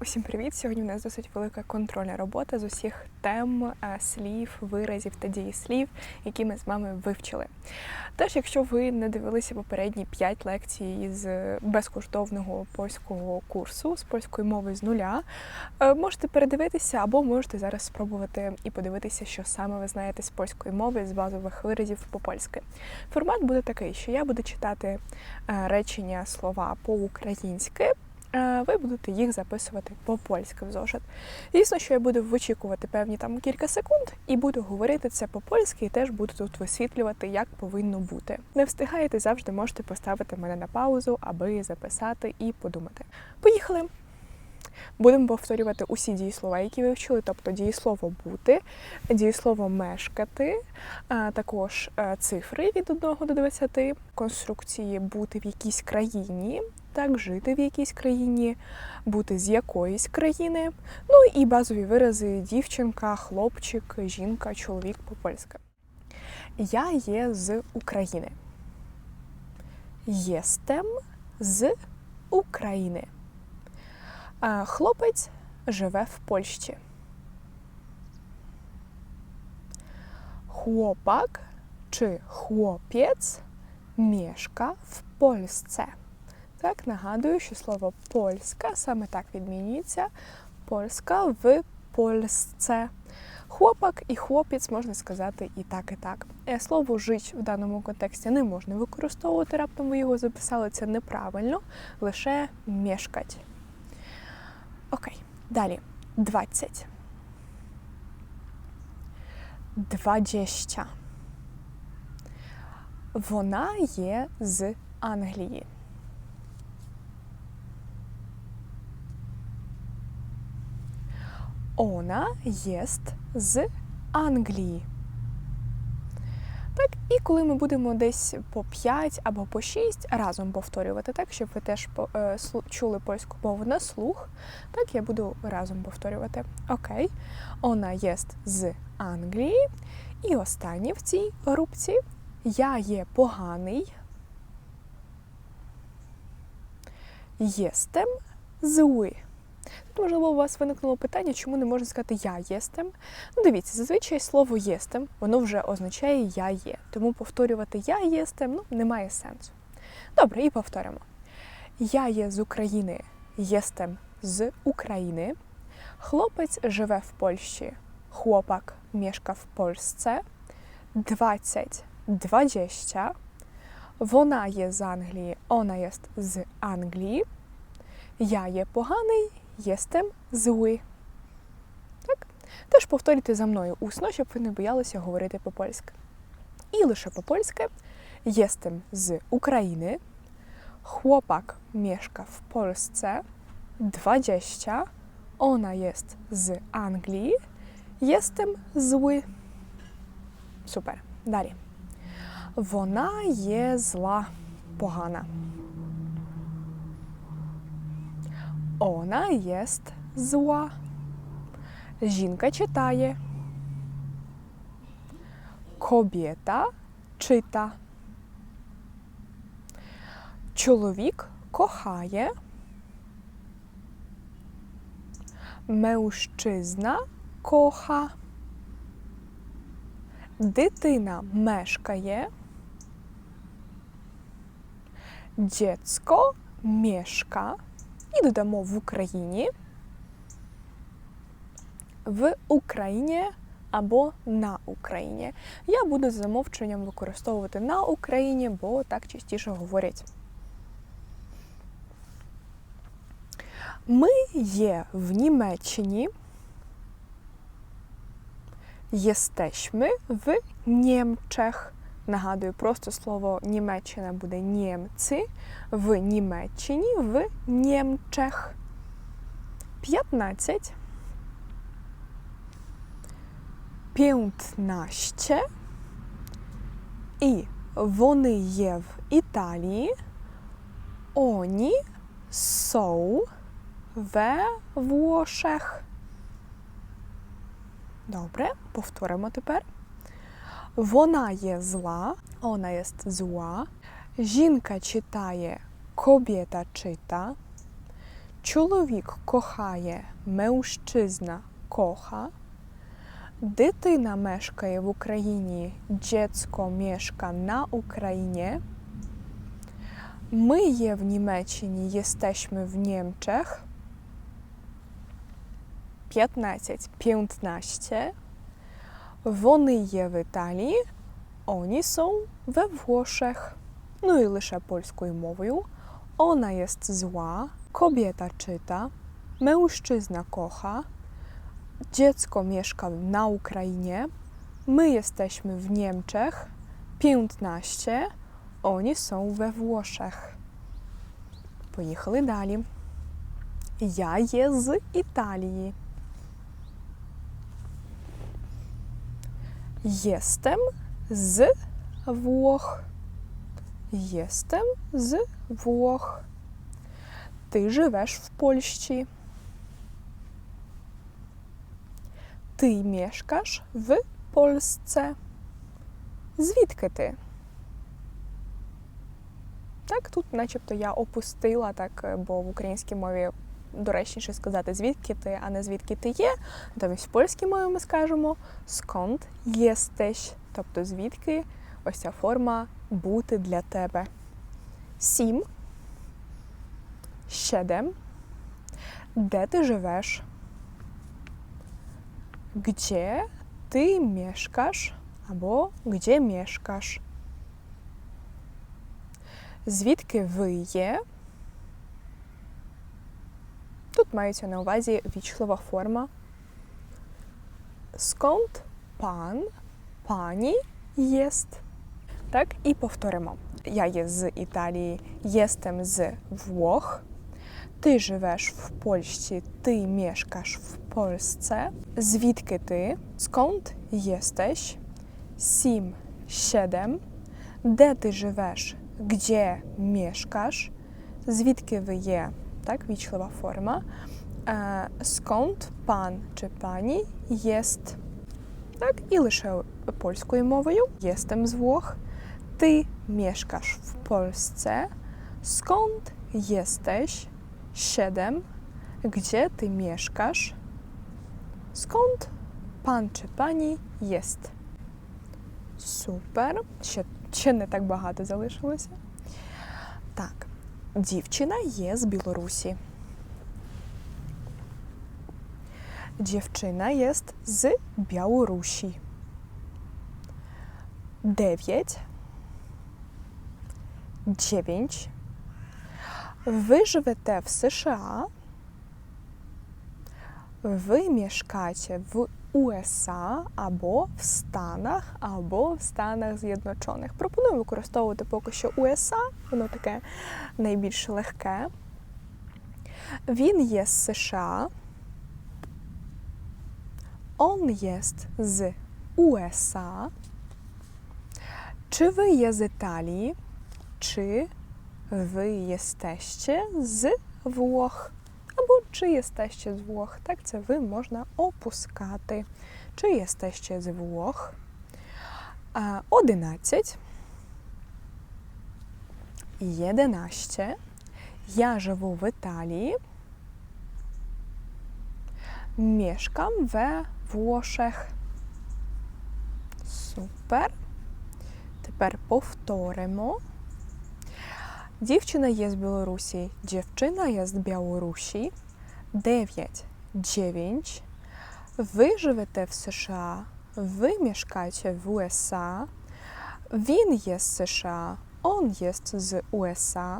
Усім привіт! Сьогодні у нас досить велика контрольна робота з усіх тем, е, слів, виразів та дієслів, які ми з вами вивчили. Тож, якщо ви не дивилися попередні 5 лекцій з безкоштовного польського курсу з польської мови з нуля, е, можете передивитися або можете зараз спробувати і подивитися, що саме ви знаєте з польської мови, з базових виразів по-польськи. Формат буде такий, що я буду читати е, речення слова по-українськи. Е, ви будете їх записувати по-польськи в зошит. Звісно, що я буду вичікувати певні там кілька секунд і буду говорити це по-польськи, і теж буду тут висвітлювати, як повинно бути. Не встигаєте, завжди можете поставити мене на паузу, аби записати і подумати. Поїхали! Будемо повторювати усі дієслова, які ви вчили, тобто дієслово бути, дієслово мешкати, а також е, цифри від 1 до 20, конструкції бути в якійсь країні, так, жити в якійсь країні, бути з якоїсь країни, ну і базові вирази дівчинка, хлопчик, жінка, чоловік по-польськи. Я є з України. Єстем з України. Хлопець живе в Польщі. Chłopak чи chłopiec mieszka в Польsce. Так, нагадую, що слово польська саме так відмінюється. Польська в Польсце. Хлопак і хлопець можна сказати і так, і так. Е, Слово жить в даному контексті не можна використовувати, раптом ви його записали, це неправильно, лише мешкать. Окей, далі. 20. 20. Вона є з Англії. Ona jest з Англії. Так, і коли ми будемо десь по 5 або по 6 разом повторювати, так, щоб ви теж е, чули польську мову на слух, так я буду разом повторювати. Окей. Ona jest з Англії. І останнє в цій групці я є поганий. Єстем зły. Тут, можливо, у вас виникнуло питання, чому не можна сказати я єстем. Ну, дивіться, зазвичай слово єстем, воно вже означає я є. Тому повторювати я єстем ну, немає сенсу. Добре, і повторимо. Я є з України, єстем з України. Хлопець живе в Польщі. Chłopak mieszka w Polsce. 20, 20. Вона є з Англії, вона є з Англії. Я є поганий, єстем зły. Так? Теж повторюйте за мною усно, щоб ви не боялися говорити по-польськи. І лише по-польськи єстем з України. Chłopak mieszka w Polsce. 20. Ona jest z Anglii. Jestem zły. Супер. Далі. Вона є зла, погана. Ona jest zła. Жінка читає. Kobieta czyta. Чоловік кохає. Mężczyzna kocha. Дитина мешкає. Dziecko mieszka. І додамо в Україні. В Україні або на Україні. Я буду за замовченням використовувати на Україні, бо так частіше говорять. Ми є в Німеччині. Jesteśmy w Niemczech. Нагадую, просто слово Німеччина буде німці, в Німеччині, в Німчех. 15. 15. І вони є в Італії. Oni są we Włoszech. Добре, повторимо тепер. Вона є зла, вона є зła. Жінка читає, kobieta czyta. Чоловік кохає, мężczyzna коха. Дитина мешкає в Україні, dziecko mieszka на Україні. Ми є в Німеччині, jesteśmy в Німчech. 15. 15. Вони є в Італії. Oni są we Włoszech. Ну і лише польською мовою. Ona jest zła. Kobieta czyta. Mężczyzna kocha. Dziecko mieszka na Ukrainie. My jesteśmy w Niemczech. 15. Oni są we Włoszech. Поїхали далі. Я є з Італії. Jestem z Włoch. Jestem z Włoch. Ти живеш в Польщі. Ти мешкаєш в Польsce. Звідки ти? Так, тут начебто я опустила, так, е, бо в українській мові доречніше сказати, звідки ти, а не звідки ти є. Натомість в польській мові ми скажемо skąd jesteś, тобто звідки ось ця форма бути для тебе. Сім. Siedem. Де ти живеш? Gdzie ty mieszkasz? Або gdzie mieszkasz? Звідки ви є? Тут мається на увазі вічлива форма. Skąd pan, pani jest? Так, і повторимо. Я є з Італії, jestem з Włoch. Ти живеш в Польщі, ти мешкаєш в Польsce. Звідки ти? Skąd jesteś? Сім, сідем. Де ти живеш? Gdzie mieszkasz? Звідки ви є? Так, вічлива форма. Skąd пан чи пані jest? Так, і лише польською мовою. Jestem з Włoch. Ty mieszkasz w Polsce. Skąd jesteś? 7. Gdzie ty mieszkasz? Skąd pan czy pani jest? Супер. Ще, ще не так багато залишилося. Так, дівчина є з Білорусі. Dziewczyna jest z Białorusi. 9. 9. Ви живете в США. Ви мешкаєте в USA або в Станах, або в Станах З'єдночених. Пропоную використовувати поки що USA, воно таке найбільш легке. Він є з США. Он jest з USA. Чи ви є з Італії? Чи ви єстеще з Влох? Або чи єстеще з Влох? Так, це ви можна опускати. Чи єстеще з Влох? А, Одинадцять. Єдинаще. Я живу в Італії. Mieszkam we Włoszech. Супер. Тепер повторимо. Дівчина є з Білорусі. Дівчина є з Білорусі. 9. 9. Ви живете в США. Ви мешкаєте в USA. Він є з США. Он є з USA.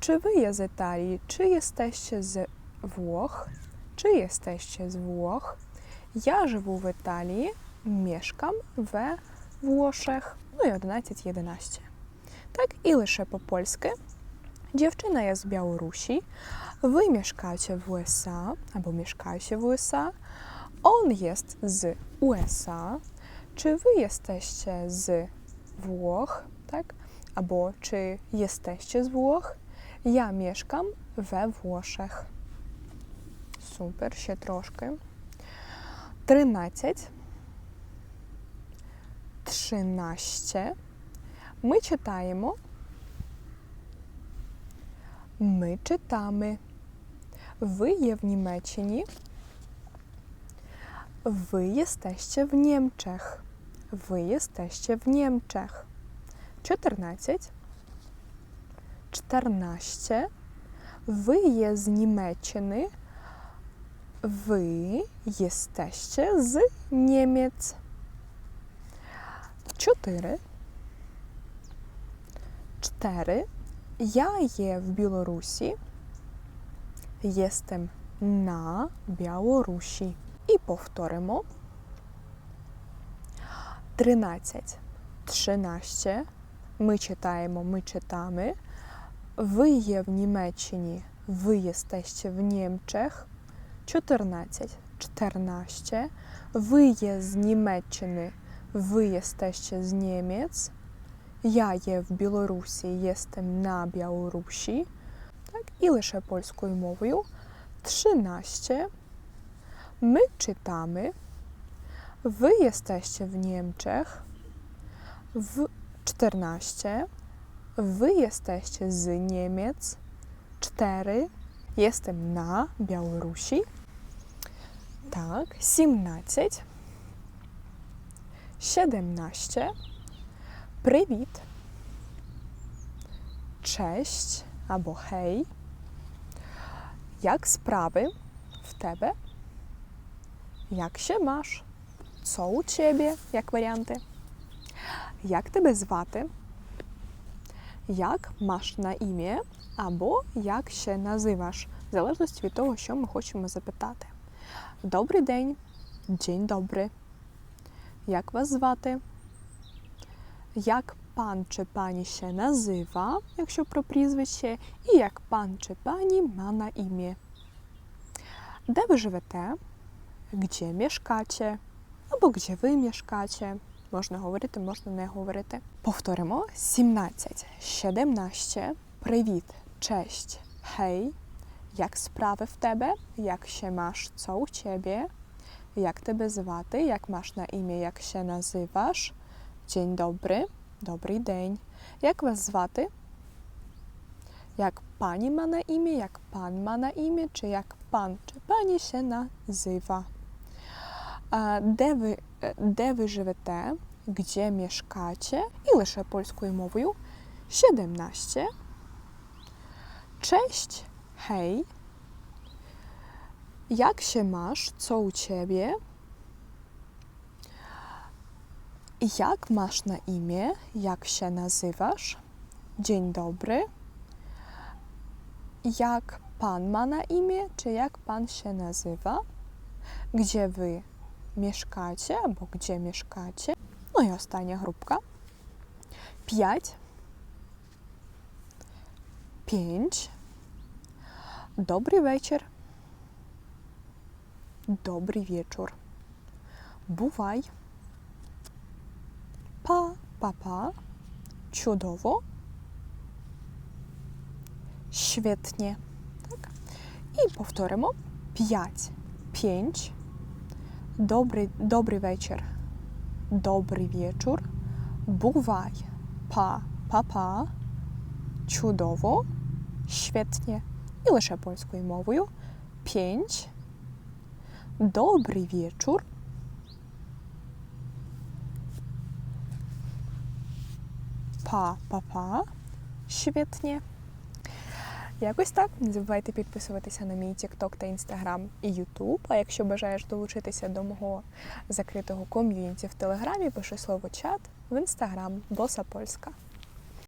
Чи ви є з Італії? Чи єстеще з Włoch? Czy jesteście z Włoch? Ja живу w Italii, mieszkam we Włoszech. Ну і 11, 11. Так, і лише по-польськи. Дівчина є з Білорусі. Ви мешкаєте в USA, або мешкаєте в USA. Он jest z USA. Czy wy jesteście z Włoch, tak? Albo czy jesteście z Włoch? Ja mieszkam we Włoszech. Супер, ще трошки. 13. 13. Ми читаємо. Ми читamy. Ви є в Німеччині. Ви jesteście w Niemczech. Ви jesteście w Niemczech. 14. 14. Ви є з Німеччини. Ви jesteście з Niemiec. 4. 4. Я є в Білорусі. Jestem на Білорусі. І повторимо. 13. 13. Ми читаємо, ми читamy. Ви є в Німеччині. Ви jesteście в Німчech. 14. 14. Ви є з Німеччини. Ви jesteście з Німець. Я є в Білорусі, jestem на Білорусі. Так, і лише польською мовою. 13. Ми читamy. Ви jesteście w Niemczech. W 14. Wy jesteście z Niemiec. 4. Jestem na Białorusi. Tak. 17. 17. Привіт. Cześć albo hej. Jak sprawy w тебе? Jak się masz? Co u ciebie? Як варіанти? Як тебе звати? Як masz на ім'я? Або як ще називаш, в залежності від того, що ми хочемо запитати. Добрий день, день добрий. Як вас звати? Як пан чи пані ще назива, якщо про прізвище, і як пан чи пані ма на ім'я. Де ви живете? Gdzie mieszkacie? Або gdzie ви mieszkacie? Можна говорити, можна не говорити. Повторимо. 17. 17. Привіт, cześć, hej. Як справи в тебе? Як ще masz? Co u ciebie? Jak тебе звати? Як masz на ім'я? Як ще називаш? Dzień dobry. Добрий день. Як вас звати? Як пані ма на ім'я, як пан ма на ім'я, чи як пан чи пані ще назива. А, Де ви, е, де ви живете? Gdzie mieszkacie? І лише польською мовою. 17. Cześć, hej. Jak się masz? Co u ciebie? Jak masz na imię? Jak się nazywasz? Dzień dobry. Jak pan ma na imię, czy jak pan się nazywa? Gdzie wy mieszkacie, albo gdzie mieszkacie? No i ostatnia grupka. Pięć. Pięć. Dobry wieczór. Dobry wieczór. Bywaj. Pa, pa, pa. Чудово. Świetnie. Tak. I powtórzymy. Pięć. Pięć. Dobry, dobry wieczór. Dobry wieczór. Bywaj. Pa, pa, pa. Чудово. Świetnie. І лише польською мовою. Pięć. Dobry wieczór. Па, па, па. Świetnie. Якось так. Не забувайте підписуватися на мій TikTok та Instagram і YouTube. А якщо бажаєш долучитися до мого закритого ком'юніті в Телеграмі, пиши слово чат в Instagram Боса Польська.